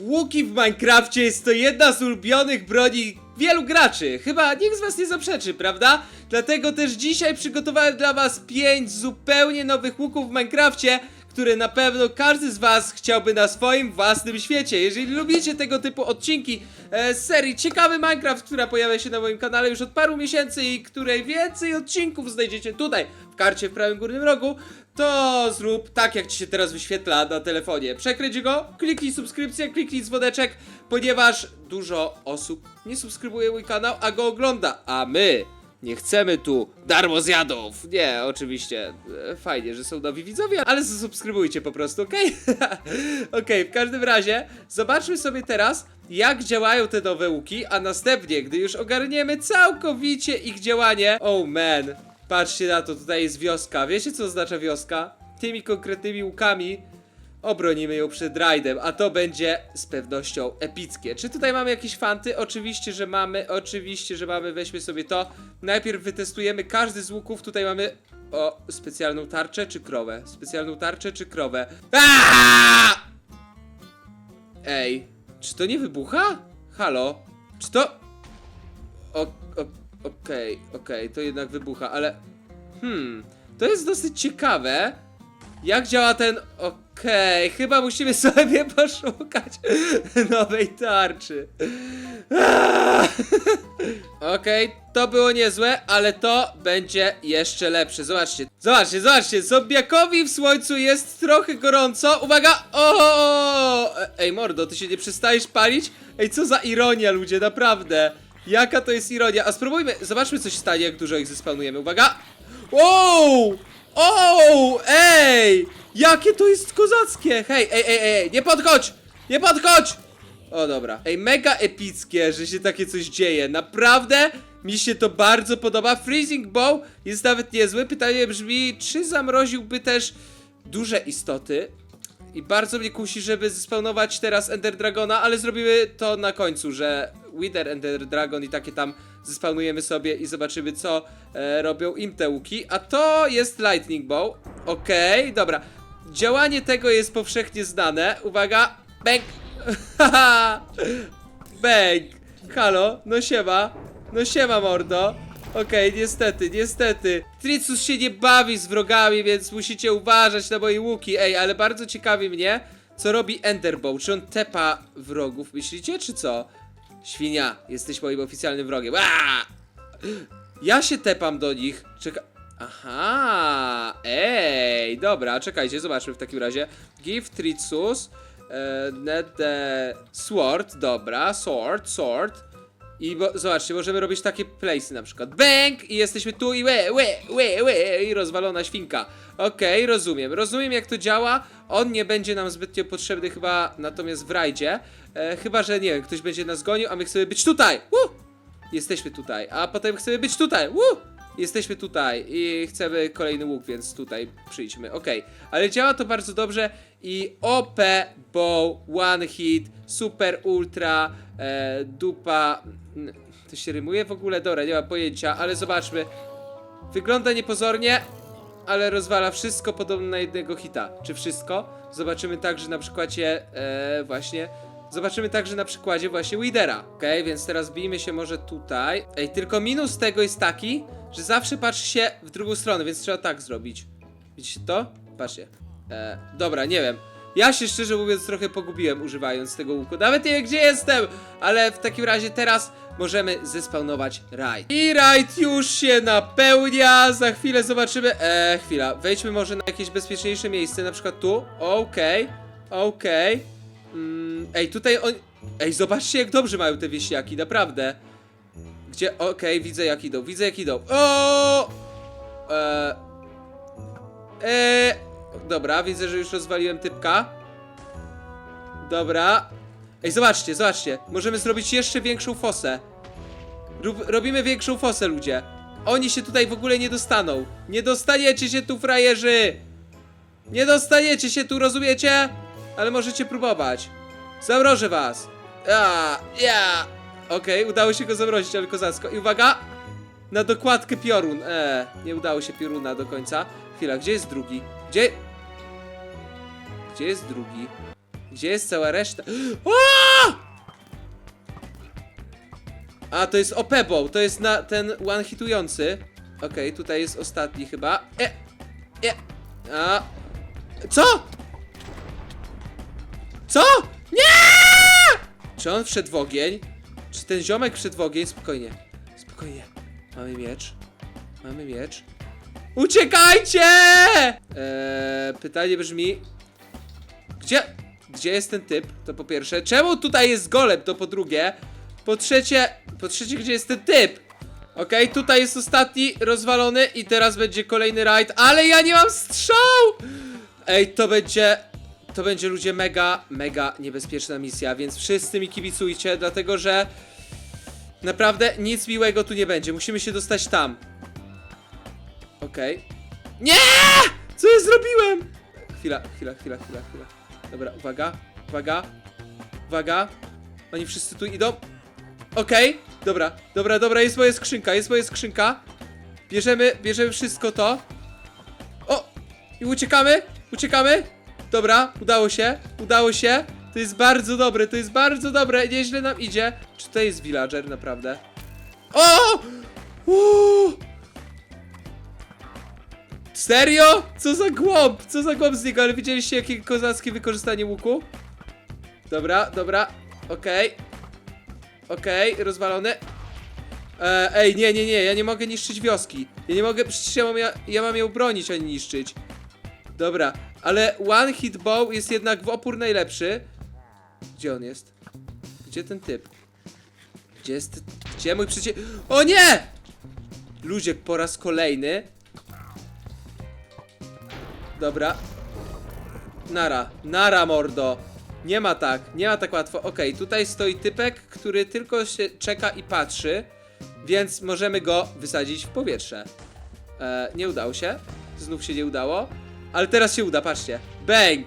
Łuki w Minecrafcie jest to jedna z ulubionych broni wielu graczy. Chyba nikt z was nie zaprzeczy, prawda? Dlatego też dzisiaj przygotowałem dla was 5 zupełnie nowych łuków w Minecrafcie, które na pewno każdy z was chciałby na swoim własnym świecie. Jeżeli lubicie tego typu odcinki e, z serii Ciekawy Minecraft, która pojawia się na moim kanale już od paru miesięcy i której więcej odcinków znajdziecie tutaj w karcie w prawym górnym rogu, to zrób tak, jak ci się teraz wyświetla na telefonie. Przekręć go, kliknij subskrypcję, kliknij dzwoneczek, ponieważ dużo osób nie subskrybuje mój kanał, a go ogląda, a my nie chcemy tu darmo zjadów. Nie, oczywiście, e, fajnie, że są nowi widzowie, ale zasubskrybujcie po prostu, okej? Okej, w każdym razie, zobaczmy sobie teraz, jak działają te nowe łuki, a następnie, gdy już ogarniemy całkowicie ich działanie, oh man, patrzcie na to, tutaj jest wioska, wiecie co oznacza wioska? Tymi konkretnymi łukami obronimy ją przed rajdem, a to będzie z pewnością epickie. Czy tutaj mamy jakieś fanty? Oczywiście, że mamy, oczywiście, że mamy, weźmy sobie to. Najpierw wytestujemy każdy z łuków, tutaj mamy o, specjalną tarczę czy krowę? Specjalną tarczę czy krowę? Aaaa! Ej, czy to nie wybucha? Halo? Czy to... O, o, okej, okej, to jednak wybucha, ale... Hmm, to jest dosyć ciekawe. Jak działa ten... Okej, chyba musimy sobie poszukać nowej tarczy. Okej, to było niezłe, ale to będzie jeszcze lepsze. Zobaczcie, zobaczcie, zobaczcie. Zombiakowi w słońcu jest trochę gorąco. Uwaga! O! Ej, mordo, ty się nie przestajesz palić? Ej, co za ironia, ludzie, naprawdę. Jaka to jest ironia? A spróbujmy, zobaczmy, co się stanie, jak dużo ich zespawnujemy. Uwaga! Wow! O! Ej! Jakie to jest kozackie! Hej, ej, ej, ej, nie podchodź! Nie podchodź! O dobra. Ej, mega epickie, że się takie coś dzieje. Naprawdę mi się to bardzo podoba. Freezing Bow jest nawet niezły. Pytanie brzmi, czy zamroziłby też duże istoty? I bardzo mnie kusi, żeby zespawnować teraz Ender Dragona, ale zrobimy to na końcu, że Wither Ender Dragon i takie tam zespawnujemy sobie i zobaczymy co e, robią im te łuki. A to jest Lightning Bow. Okej, dobra. Działanie tego jest powszechnie znane. Uwaga, bang! Bang! Halo, no siema. No siema, mordo. Okej, niestety, niestety. Tricus się nie bawi z wrogami, więc musicie uważać na moje łuki. Ej, ale bardzo ciekawi mnie, co robi Enderbow. Czy on tepa wrogów, myślicie, czy co? Świnia, jesteś moim oficjalnym wrogiem. Aaaa! Ja się tepam do nich. Czeka... Aha, ej, dobra, czekajcie, zobaczmy w takim razie. Give Tricus, e, net the sword, dobra, sword, sword. I bo, zobaczcie, możemy robić takie place'y na przykład. Bang! I jesteśmy tu i łe, łe, łe, łe, i rozwalona świnka. Okej, rozumiem. Rozumiem jak to działa. On nie będzie nam zbytnio potrzebny chyba natomiast w rajdzie. E, chyba, że nie wiem, ktoś będzie nas gonił, a my chcemy być tutaj. Woo! Jesteśmy tutaj, a potem chcemy być tutaj. Woo! Jesteśmy tutaj i chcemy kolejny łuk, więc tutaj przyjdźmy. Okej, ale działa to bardzo dobrze i OP, bow, one hit, super ultra, e, dupa. To się rymuje w ogóle? Dobra, nie mam pojęcia, ale zobaczmy. Wygląda niepozornie, ale rozwala wszystko podobno na jednego hita. Czy wszystko? Zobaczymy także na przykładzie e, właśnie. Zobaczymy także na przykładzie właśnie Widera. Okej, więc teraz bijmy się może tutaj. Ej, tylko minus tego jest taki, że zawsze patrzy się w drugą stronę, więc trzeba tak zrobić. Widzicie to? Patrzcie. E, dobra, nie wiem. Ja się szczerze mówiąc trochę pogubiłem używając tego łuku. Nawet nie wiem gdzie jestem, ale w takim razie teraz możemy zespawnować rajd. I rajd już się napełnia. Za chwilę zobaczymy. E, chwila. Wejdźmy może na jakieś bezpieczniejsze miejsce, na przykład tu. Okej, okej. Mm, ej, tutaj on. Ej, zobaczcie jak dobrze mają te wieśniaki, naprawdę. Gdzie? Okej, widzę jak idą, widzę jak idą. O! Eee. Dobra, widzę, że już rozwaliłem typka. Dobra. Ej, zobaczcie, zobaczcie. Możemy zrobić jeszcze większą fosę. Rób, robimy większą fosę, ludzie. Oni się tutaj w ogóle nie dostaną. Nie dostaniecie się tu, frajerzy! Nie dostaniecie się tu, rozumiecie? Ale możecie próbować. Zamrożę was. Ja, ja. Okej, udało się go zamrozić, ale kozacko. I uwaga! Na dokładkę piorun. Eee, nie udało się pioruna do końca. Chwila, gdzie jest drugi? Gdzie? Gdzie jest drugi? Gdzie jest cała reszta? O! A, to jest Opebo, to jest na ten one hitujący. Okej, tutaj jest ostatni chyba. E! E! A! Co? Co? Nie! Czy on wszedł w ogień? Czy ten ziomek wszedł w ogień? Spokojnie. Spokojnie. Mamy miecz. Mamy miecz. Uciekajcie! Eee, pytanie brzmi... Gdzie... Gdzie jest ten typ? To po pierwsze. Czemu tutaj jest golem? To po drugie. Po trzecie... Po trzecie, gdzie jest ten typ? Okej, tutaj jest ostatni rozwalony i teraz będzie kolejny rajd, ale ja nie mam strzał! Ej, to będzie... To będzie ludzie mega, mega niebezpieczna misja, więc wszyscy mi kibicujcie, dlatego że naprawdę nic miłego tu nie będzie. Musimy się dostać tam. Okej. Nie! Co ja zrobiłem? Chwila, chwila, chwila, chwila, chwila. Dobra, uwaga, uwaga, uwaga. Oni wszyscy tu idą. Okej, dobra, dobra, dobra, jest moja skrzynka, jest moja skrzynka. Bierzemy, bierzemy wszystko to. O! I uciekamy, uciekamy. Dobra, udało się, udało się. To jest bardzo dobre, to jest bardzo dobre, nieźle nam idzie. Czy to jest villager, naprawdę? O! Uuu! Serio? Co za głąb? Co za głąb z niego? Ale widzieliście jakie kozackie wykorzystanie łuku? Dobra, dobra, okej. Okej, rozwalony. E, ej, nie, nie, nie, ja nie mogę niszczyć wioski. Ja nie mogę, przecież ja mam, ja, ja mam ją bronić, a nie niszczyć. Dobra, ale one hit bow jest jednak w opór najlepszy. Gdzie on jest? Gdzie ten typ? Gdzie jest, gdzie mój przecie... O nie! Ludziek po raz kolejny. Dobra. Nara, nara mordo. Nie ma tak, nie ma tak łatwo. Okej, tutaj stoi typek, który tylko się czeka i patrzy, więc możemy go wysadzić w powietrze. E, nie udało się. Znów się nie udało. Ale teraz się uda, patrzcie. Bang!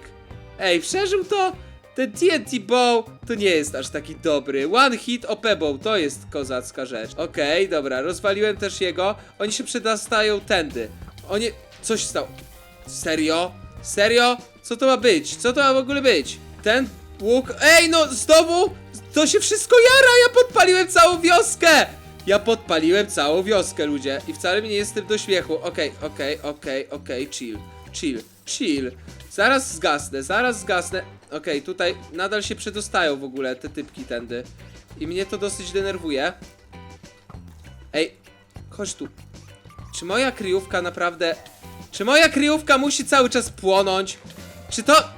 Ej, przeżył to! Ten TNT Bow to nie jest aż taki dobry. One hit OP Bow to jest kozacka rzecz. Okej, dobra, rozwaliłem też jego. Oni się przedostają tędy. Oni... Coś stało. Serio? Serio? Co to ma być? Co to ma w ogóle być? Ten łuk... Ej, no znowu! To się wszystko jara! Ja podpaliłem całą wioskę! Ja podpaliłem całą wioskę, ludzie. I wcale mi nie jestem do śmiechu. Okej, okej, okej, okej, chill. Chill, chill. Zaraz zgasnę, zaraz zgasnę. Okej, tutaj nadal się przedostają w ogóle te typki tędy. I mnie to dosyć denerwuje. Ej, chodź tu. Czy moja kryjówka naprawdę... Czy moja kryjówka musi cały czas płonąć? Czy to...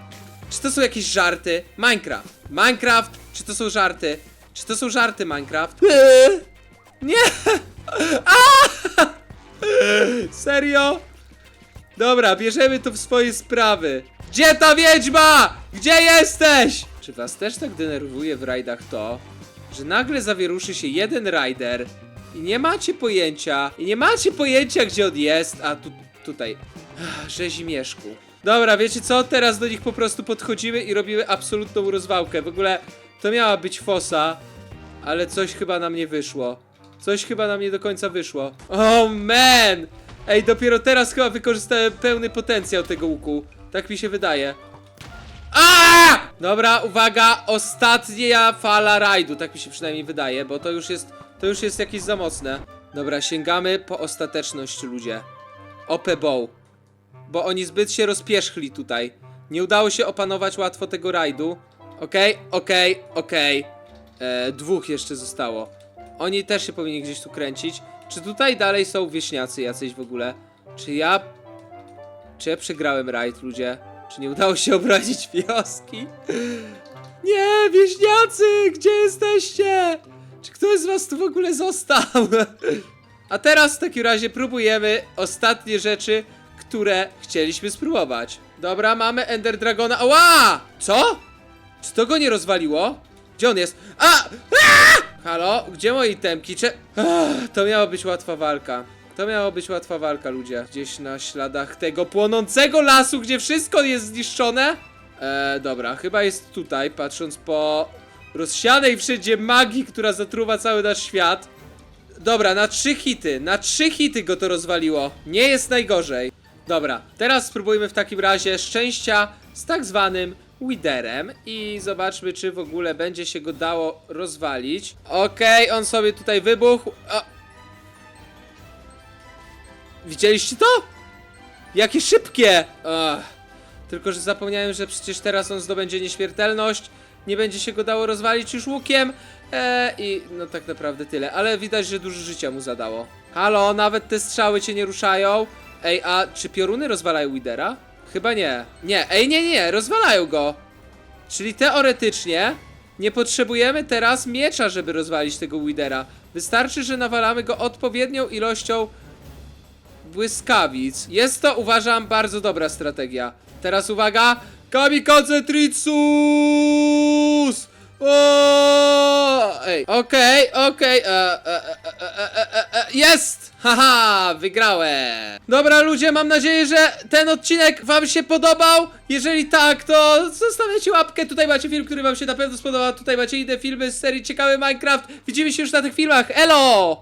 Czy to są jakieś żarty? Minecraft. Minecraft. Czy to są żarty? Czy to są żarty Minecraft? Eee, Nie! A! Serio? Dobra, bierzemy to w swoje sprawy. Gdzie ta wiedźma? Gdzie jesteś? Czy was też tak denerwuje w rajdach to, że nagle zawieruszy się jeden rider i nie macie pojęcia, i nie macie pojęcia gdzie on jest, a tu, tutaj, Ach, rzezimieszku. Dobra, wiecie co? Teraz do nich po prostu podchodzimy i robimy absolutną rozwałkę. W ogóle to miała być fosa, ale coś chyba nam nie wyszło. Coś chyba nam nie do końca wyszło. Oh man! Ej, dopiero teraz chyba wykorzystałem pełny potencjał tego łuku. Tak mi się wydaje. A! Dobra, uwaga, ostatnia fala rajdu, tak mi się przynajmniej wydaje, bo to już jest, to już jest jakieś za mocne. Dobra, sięgamy po ostateczność, ludzie. OP Bow. Bo oni zbyt się rozpierzchli tutaj. Nie udało się opanować łatwo tego rajdu. Okej, okej, okej. E, Dwóch jeszcze zostało. Oni też się powinni gdzieś tu kręcić. Czy tutaj dalej są wieśniacy jacyś w ogóle? Czy ja... Czy ja przegrałem rajd, ludzie? Czy nie udało się obrazić wioski? Nie, wieśniacy! Gdzie jesteście? Czy ktoś z was tu w ogóle został? A teraz w takim razie próbujemy ostatnie rzeczy, które chcieliśmy spróbować. Dobra, mamy Ender Dragona. Ała! Co? Czy to go nie rozwaliło? Gdzie on jest? A! Halo? Gdzie moje temki? Cze... Ach, to miała być łatwa walka. To miała być łatwa walka, ludzie. Gdzieś na śladach tego płonącego lasu, gdzie wszystko jest zniszczone. Eee, dobra, chyba jest tutaj, patrząc po rozsianej wszędzie magii, która zatruwa cały nasz świat. Dobra, na trzy hity, na trzy hity go to rozwaliło. Nie jest najgorzej. Dobra, teraz spróbujmy w takim razie szczęścia z tak zwanym Widerem i zobaczmy, czy w ogóle będzie się go dało rozwalić. Okej, on sobie tutaj wybuchł. O. Widzieliście to? Jakie szybkie! Tylko, że zapomniałem, że przecież teraz on zdobędzie nieśmiertelność. Nie będzie się go dało rozwalić już łukiem. Eee, I no tak naprawdę tyle. Ale widać, że dużo życia mu zadało. Halo, nawet te strzały cię nie ruszają. Ej, a czy pioruny rozwalają Widera? Chyba nie. Nie, ej, nie, nie, rozwalają go. Czyli teoretycznie nie potrzebujemy teraz miecza, żeby rozwalić tego Widera. Wystarczy, że nawalamy go odpowiednią ilością błyskawic. Jest to, uważam, bardzo dobra strategia. Teraz uwaga! Kamikaze Tritsus! Ej, okej, okej, e, e, e, jest! Haha, wygrałem! Dobra ludzie, mam nadzieję, że ten odcinek wam się podobał. Jeżeli tak, to zostawiacie łapkę. Tutaj macie film, który wam się na pewno spodobał. Tutaj macie inne filmy z serii Ciekawy Minecraft. Widzimy się już na tych filmach. Elo!